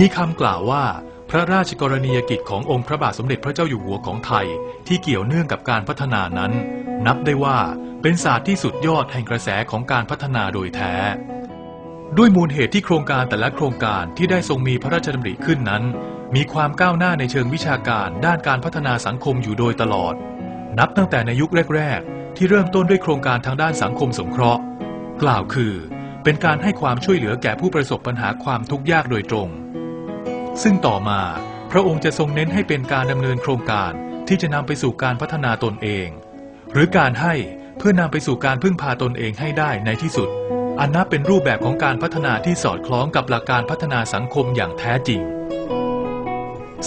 มีคำกล่าวว่า พระราชกรณียกิจขององค์พระบาทสมเด็จพระเจ้าอยู่หัวของไทย ที่เกี่ยวเนื่องกับการพัฒนานั้น นับได้ว่าเป็นศาสตร์ที่สุดยอดแห่งกระแสของการพัฒนาโดยแท้ ด้วยมูลเหตุที่โครงการแต่ละโครงการที่ได้ทรงมีพระราชดำริขึ้นนั้น มีความก้าวหน้าในเชิงวิชาการด้านการพัฒนาสังคมอยู่โดยตลอด นับตั้งแต่ในยุคแรก ๆ ที่เริ่มต้นด้วยโครงการทางด้านสังคมสงเคราะห์ กล่าวคือ เป็นการให้ความช่วยเหลือแก่ผู้ประสบปัญหาความทุกข์ยากโดยตรง ซึ่งต่อมาพระองค์จะทรงเน้นให้เป็นการดำเนินโครงการที่จะนำไปสู่การพัฒนาตนเอง หรือการให้เพื่อนำไปสู่การพึ่งพาตนเองให้ได้ในที่สุด อันนับเป็นรูปแบบของการพัฒนาที่สอดคล้องกับหลักการพัฒนาสังคมอย่างแท้จริง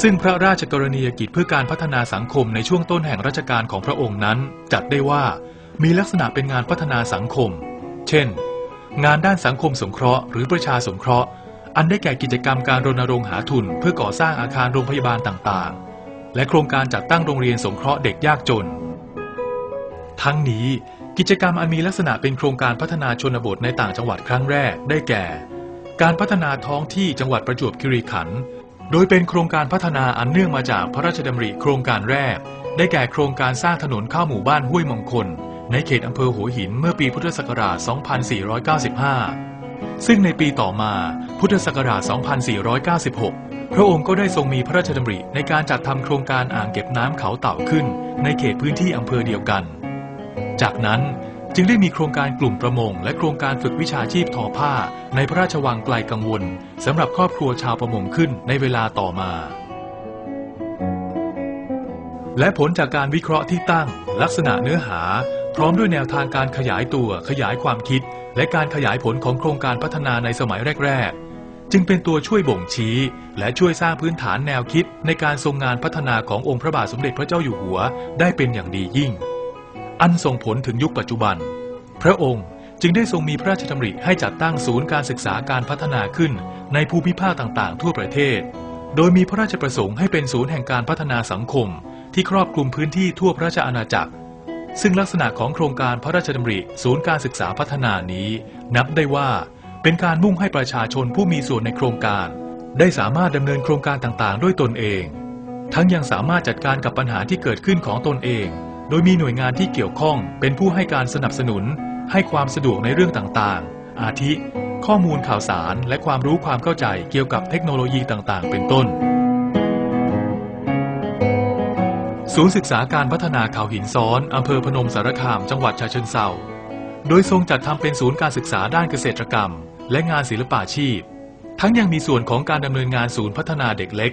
ซึ่งพระราชกรณียกิจเพื่อการพัฒนาสังคมในช่วงต้นแห่งรัชกาลของพระองค์นั้น จัดได้ว่ามีลักษณะเป็นงานพัฒนาสังคม เช่น งานด้านสังคมสงเคราะห์หรือประชาสงเคราะห์ อันได้แก่กิจกรรมการรณรงค์หาทุน เพื่อก่อสร้างอาคารโรงพยาบาลต่างๆ และโครงการจัดตั้งโรงเรียนสงเคราะห์เด็กยากจน ทั้งนี้กิจกรรมอันมีลักษณะเป็นโครงการพัฒนาชนบทในต่างจังหวัดครั้งแรกได้แก่ การพัฒนาท้องที่จังหวัดประจวบคีรีขันธ์โดยเป็นโครงการพัฒนาอันเนื่องมาจากพระราชดำริโครงการแรก ได้แก่โครงการสร้างถนนเข้าหมู่บ้านห้วยมงคล ในเขตอำเภอหัวหินเมื่อปีพุทธศักราช 2495 ซึ่งในปีต่อมาพุทธศักราช 2496 พระองค์ก็ได้ทรงมีพระราชดำริในการจัดทำโครงการอ่างเก็บน้ำเขาเต่าขึ้น ในเขตพื้นที่อำเภอเดียวกัน จากนั้นจึงได้มีโครงการกลุ่มประมง และโครงการฝึกวิชาชีพทอผ้า ในพระราชวังไกลกังวลสำหรับครอบครัวชาวประมงขึ้นในเวลาต่อมา และผลจากการวิเคราะห์ที่ตั้ง ลักษณะเนื้อหา พร้อมด้วยแนวทางการขยายตัวขยายความคิด และการขยายผลของโครงการพัฒนาในสมัยแรก ๆ จึงเป็นตัวช่วยบ่งชี้ และช่วยสร้างพื้นฐานแนวคิดในการทรงงานพัฒนาขององค์พระบาทสมเด็จพระเจ้าอยู่หัวได้เป็นอย่างดียิ่ง อันส่งผลถึงยุคปัจจุบัน พระองค์จึงได้ทรงมีพระราชดำริให้จัดตั้งศูนย์การศึกษาการพัฒนาขึ้นในภูมิภาคต่างๆ ทั่วประเทศ โดยมีพระราชประสงค์ให้เป็นศูนย์แห่งการพัฒนาสังคม ที่ครอบคลุมพื้นที่ทั่วพระราชอาณาจักร ซึ่งลักษณะของโครงการพระราชดำริศูนย์การศึกษาพัฒนานี้ นับได้ว่าเป็นการมุ่งให้ประชาชนผู้มีส่วนในโครงการ ได้สามารถดำเนินโครงการต่างๆ ด้วยตนเอง ทั้งยังสามารถจัดการกับปัญหาที่เกิดขึ้นของตนเอง โดยมีหน่วยงานที่เกี่ยวข้อง เป็นผู้ให้การสนับสนุน ให้ความสะดวกในเรื่องต่างๆ อาทิ ข้อมูลข่าวสารและความรู้ความเข้าใจเกี่ยวกับเทคโนโลยีต่างๆ เป็นต้น ศูนย์ศึกษาการพัฒนาเขาหินซ้อน อำเภอพนมสารคาม จังหวัดฉะเชิงเทราโดยทรงจัดทำเป็นศูนย์การศึกษาด้านเกษตรกรรม และงานศิลปาชีพ ทั้งยังมีส่วนของการดำเนินงานศูนย์พัฒนาเด็กเล็ก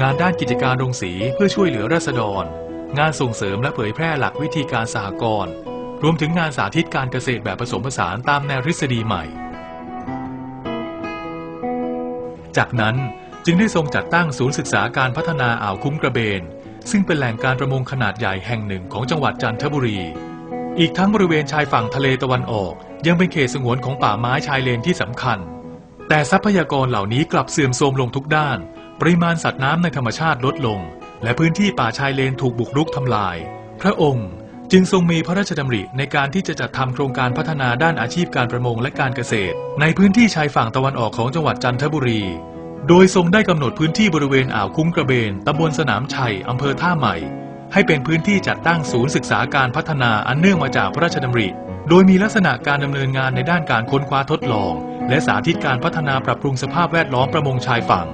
งานด้านกิจการโรงสีเพื่อช่วยเหลือราษฎร งานส่งเสริมและเผยแพร่หลักวิธีการสหกรณ์รวมถึงงานสาธิตการเกษตรแบบผสมผสานตามแนวทฤษฎีใหม่ จากนั้นจึงได้ทรงจัดตั้งศูนย์ศึกษาการพัฒนาอ่าวคุ้มกระเบน ซึ่งเป็นแหล่งการประมงขนาดใหญ่แห่งหนึ่งของจังหวัดจันทบุรี อีกทั้งบริเวณชายฝั่งทะเลตะวันออก ยังเป็นเขตสงวนของป่าไม้ชายเลนที่สำคัญ แต่ทรัพยากรเหล่านี้กลับเสื่อมโทรมลงทุกด้าน ปริมาณสัตว์น้ำในธรรมชาติลดลง และพื้นที่ป่าชายเลนถูกบุกรุกทำลาย พระองค์จึงทรงมีพระราชดำริในการที่จะจัดทำโครงการพัฒนาด้านอาชีพการประมงและการเกษตร ในพื้นที่ชายฝั่งตะวันออกของจังหวัดจันทบุรี โดยทรงได้กำหนดพื้นที่บริเวณอ่าวคุ้งกระเบนตำบลสนามชัยอำเภอท่าใหม่ ให้เป็นพื้นที่จัดตั้งศูนย์ศึกษาการพัฒนาอันเนื่องมาจากพระราชดำริ โดยมีลักษณะการดำเนินงานในด้านการค้นคว้าทดลอง และสาธิตการพัฒนาปรับปรุงสภาพแวดล้อมประมงชายฝั่ง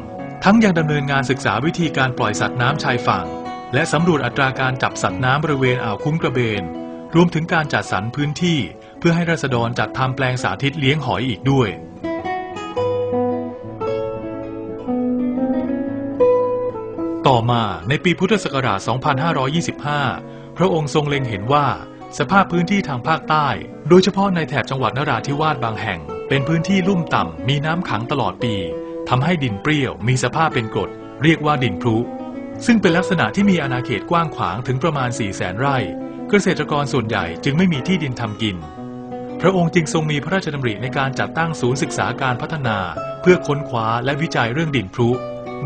ทั้งยังดำเนินงานศึกษาวิธีการปล่อยสัตว์น้ำชายฝั่ง และสำรวจอัตราการจับสัตว์น้ำบริเวณอ่าวคุ้งกระเบน รวมถึงการจัดสรรพื้นที่ เพื่อให้ราษฎรจัดทำแปลงสาธิตเลี้ยงหอยอีกด้วย ต่อมาในปีพุทธศักราช 2525 พระองค์ทรงเล็งเห็นว่า สภาพพื้นที่ทางภาคใต้ โดยเฉพาะในแถบจังหวัดนราธิวาสบางแห่ง เป็นพื้นที่ลุ่มต่ำมีน้ำขังตลอดปีทำให้ดินเปรี้ยว มีสภาพเป็นกรด เรียกว่าดินพลุซึ่งเป็นลักษณะที่มีอาณาเขตกว้างขวางถึงประมาณ 4 0 0แสนไร่ เกษตรกรส่วนใหญ่จึงไม่มีที่ดินทำกิน พระองค์จึงทรงมีพระราชดำริในการจัดตั้งศูนย์ศึกษาการพัฒนา เพื่อค้นคว้าและวิจัยเรื่องดินพลุ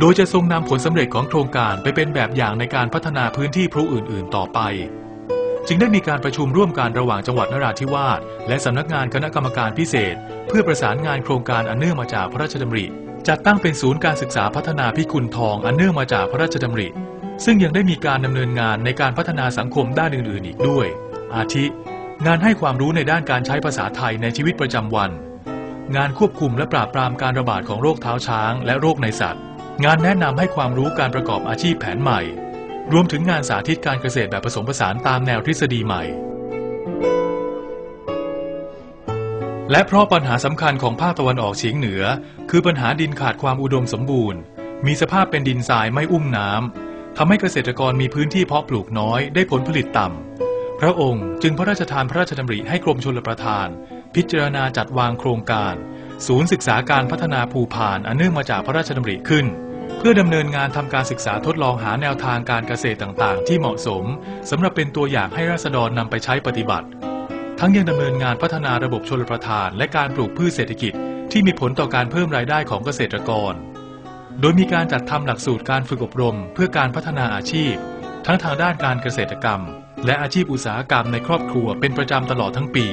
โดยจะทรงนำผลสำเร็จของโครงการไปเป็นแบบอย่างในการพัฒนาพื้นที่พลุอื่น ๆ ต่อไป จึงได้มีการประชุมร่วมกันระหว่างจังหวัดนราธิวาสและสำนักงานคณะกรรมการพิเศษ เพื่อประสานงานโครงการอันเนื่องมาจากพระราชดำริ จัดตั้งเป็นศูนย์การศึกษาพัฒนาพิกุลทองอันเนื่องมาจากพระราชดำริ ซึ่งยังได้มีการดำเนินงานในการพัฒนาสังคมด้านอื่น ๆ อีกด้วย อาทิ งานให้ความรู้ในด้านการใช้ภาษาไทยในชีวิตประจำวัน งานควบคุมและปราบปรามการระบาดของโรคเท้าช้าง และโรคในสัตว์ งานแนะนำให้ความรู้การประกอบอาชีพแผนใหม่ รวมถึงงานสาธิตการเกษตรแบบผสมผสานตามแนวทฤษฎีใหม่ และเพราะปัญหาสำคัญของภาคตะวันออกเฉียงเหนือ คือปัญหาดินขาดความอุดมสมบูรณ์ มีสภาพเป็นดินทรายไม่อุ้มน้ำทำให้เกษตรกรมีพื้นที่เพาะปลูกน้อยได้ผลผลิตต่ำพระองค์จึงพระราชทานพระราชดำริให้กรมชลประทาน พิจารณาจัดวางโครงการศูนย์ศึกษาการพัฒนาภูพานอันเนื่องมาจากพระราชดำริขึ้น เพื่อดำเนินงานทำการศึกษาทดลองหาแนวทางการเกษตรต่างๆ ที่เหมาะสมสำหรับเป็นตัวอย่างให้ราษฎรนำไปใช้ปฏิบัติ ทั้งยังดำเนินงานพัฒนาระบบชลประทาน และการปลูกพืชเศรษฐกิจ ที่มีผลต่อการเพิ่มรายได้ของเกษตรกร โดยมีการจัดทำหลักสูตรการฝึกอบรม เพื่อการพัฒนาอาชีพ ทั้งทางด้านการเกษตรกรรม และอาชีพอุตสาหกรรมในครอบครัวเป็นประจำตลอดทั้งปี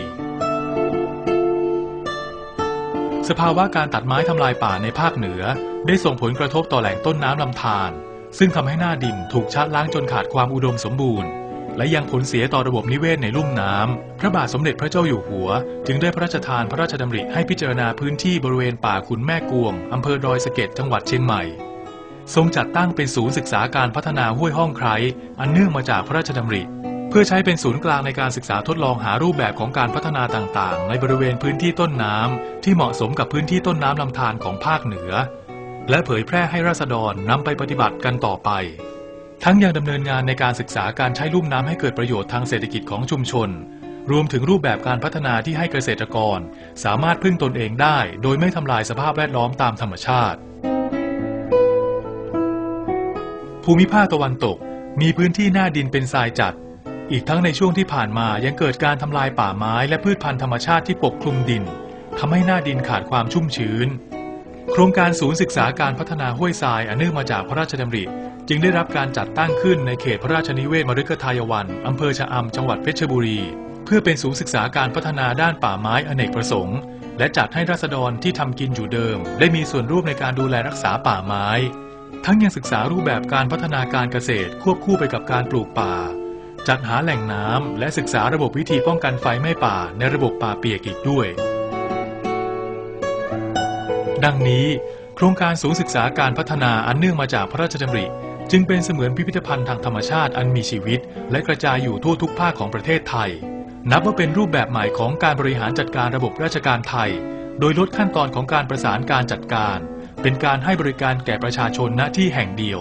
สภาวะการตัดไม้ทำลายป่าในภาคเหนือ ได้ส่งผลกระทบต่อแหล่งต้นน้ำลำธารซึ่งทำให้หน้าดินถูกชะล้างจนขาดความอุดมสมบูรณ์ และยังผลเสียต่อระบบนิเวศในลุ่มน้ำพระบาทสมเด็จพระเจ้าอยู่หัว จึงได้พระราชทานพระราชดำริให้พิจารณาพื้นที่บริเวณป่าขุนแม่กวงอำเภอดอยสะเก็ดจังหวัดเชียงใหม่ ทรงจัดตั้งเป็นศูนย์ศึกษาการพัฒนาห้วยห้องไครอันเนื่องมาจากพระราชดำริ พื่อใช้เป็นศูนย์กลางในการศึกษาทดลองหารูปแบบของการพัฒนาต่างๆ ในบริเวณพื้นที่ต้นน้ำที่เหมาะสมกับพื้นที่ต้นน้ำลำธารของภาคเหนือ และเผยแพร่ให้ราษฎรนำไปปฏิบัติกันต่อไป ทั้งยังดำเนินงานในการศึกษาการใช้ลุ่มน้ำให้เกิดประโยชน์ทางเศรษฐกิจของชุมชน รวมถึงรูปแบบการพัฒนาที่ให้เกษตรกร สามารถพึ่งตนเองได้ โดยไม่ทำลายสภาพแวดล้อมตามธรรมชาติ ภูมิภาคตะวันตกมีพื้นที่หน้าดินเป็นทรายจัด อีกทั้งในช่วงที่ผ่านมายังเกิดการทำลายป่าไม้และพืชพันธุ์ธรรมชาติที่ปกคลุมดินทำให้หน้าดินขาดความชุ่มชื้น โครงการศูนย์ศึกษาการพัฒนาห้วยทรายอันเนื่องมาจากพระราชดำริ จึงได้รับการจัดตั้งขึ้นในเขตพระราชนิเวศมฤคทายวันอำเภอชะอำจังหวัดเพชรบุรี เพื่อเป็นศูนย์ศึกษาการพัฒนาด้านป่าไม้อเนกประสงค์ และจัดให้ราษฎรที่ทำกินอยู่เดิม ได้มีส่วนร่วมในการดูแลรักษาป่าไม้ ทั้งยังศึกษารูปแบบการพัฒนาการเกษตรควบคู่ไปกับการปลูกป่า จัดหาแหล่งน้ำและศึกษาระบบวิธีป้องกันไฟไหม้ป่าในระบบป่าเปียกอีกด้วย ดังนี้ โครงการศูนย์ศึกษาการพัฒนาอันเนื่องมาจากพระราชดำริ จึงเป็นเสมือนพิพิธภัณฑ์ทางธรรมชาติอันมีชีวิต และกระจายอยู่ทั่วทุกภาคของประเทศไทย นับว่าเป็นรูปแบบใหม่ของการบริหารจัดการระบบราชการไทย โดยลดขั้นตอนของการประสานการจัดการ เป็นการให้บริการแก่ประชาชนณที่แห่งเดียว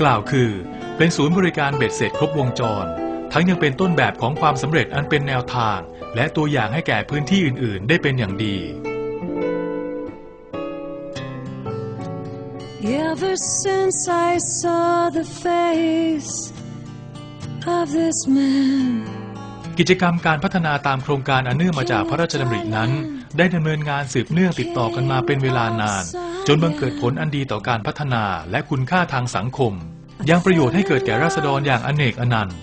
กล่าวคือ เป็นศูนย์บริการเบ็ดเสร็จครบวงจร ทั้งยังเป็นต้นแบบของความสำเร็จอันเป็นแนวทาง และตัวอย่างให้แก่พื้นที่อื่น ๆ ได้เป็นอย่างดี Ever since I saw the face of this man, กิจกรรมการพัฒนาตามโครงการอันเนื่องมาจากพระราชดำรินั้น ได้ดำเนินงานสืบเนื่องติดต่อกันมาเป็นเวลานาน จนบังเกิดผลอันดีต่อการพัฒนาและคุณค่าทางสังคม ยังประโยชน์ให้เกิดแก่ราษฎรอย่างอเนกอนันต์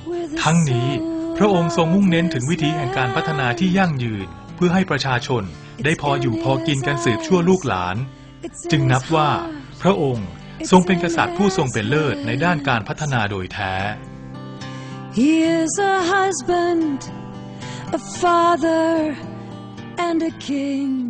ทั้งนี้พระองค์ทรงมุ่งเน้นถึงวิธีแห่งการพัฒนาที่ยั่งยืน เพื่อให้ประชาชนได้พออยู่พอกินกันสืบชั่วลูกหลาน จึงนับว่า พระองค์ทรงเป็นกษัตริย์ผู้ทรงเป็นเลิศในด้านการพัฒนาโดยแท้ he is a husband, a father, and a king.